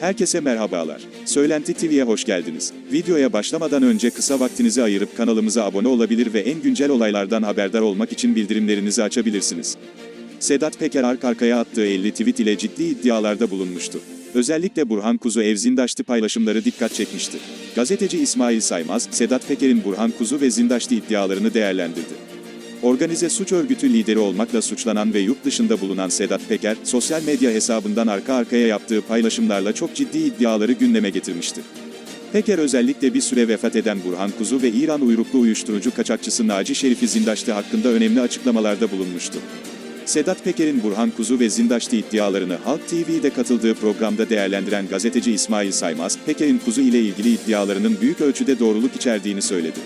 Herkese merhabalar. Söylenti TV'ye hoş geldiniz. Videoya başlamadan önce kısa vaktinizi ayırıp kanalımıza abone olabilir ve en güncel olaylardan haberdar olmak için bildirimlerinizi açabilirsiniz. Sedat Peker arka arkaya attığı 50 tweet ile ciddi iddialarda bulunmuştu. Özellikle Burhan Kuzu ev zindaştı paylaşımları dikkat çekmişti. Gazeteci İsmail Saymaz, Sedat Peker'in Burhan Kuzu ve zindaştı iddialarını değerlendirdi. Organize suç örgütü lideri olmakla suçlanan ve yurt dışında bulunan Sedat Peker, sosyal medya hesabından arka arkaya yaptığı paylaşımlarla çok ciddi iddiaları gündeme getirmişti. Peker özellikle bir süre vefat eden Burhan Kuzu ve İran uyruklu uyuşturucu kaçakçısı Naci Şerif'i Zindaş'tı hakkında önemli açıklamalarda bulunmuştu. Sedat Peker'in Burhan Kuzu ve Zindaş'tı iddialarını Halk TV'de katıldığı programda değerlendiren gazeteci İsmail Saymaz, Peker'in Kuzu ile ilgili iddialarının büyük ölçüde doğruluk içerdiğini söyledi.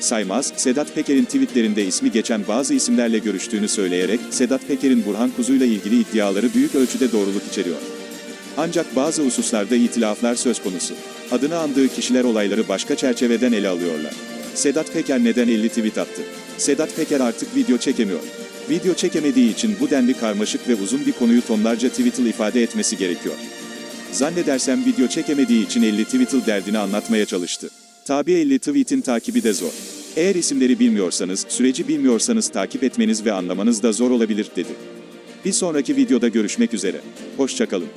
Saymaz, Sedat Peker'in tweetlerinde ismi geçen bazı isimlerle görüştüğünü söyleyerek, Sedat Peker'in Burhan Kuzu'yla ilgili iddiaları büyük ölçüde doğruluk içeriyor. Ancak bazı hususlarda itilaflar söz konusu. Adını andığı kişiler olayları başka çerçeveden ele alıyorlar. Sedat Peker neden 50 tweet attı? Sedat Peker artık video çekemiyor. Video çekemediği için bu denli karmaşık ve uzun bir konuyu tonlarca tweetle ifade etmesi gerekiyor. Zannedersem video çekemediği için 50 tweetle derdini anlatmaya çalıştı. Tabi 50 tweetin takibi de zor. Eğer isimleri bilmiyorsanız, süreci bilmiyorsanız takip etmeniz ve anlamanız da zor olabilir, dedi. Bir sonraki videoda görüşmek üzere. Hoşçakalın.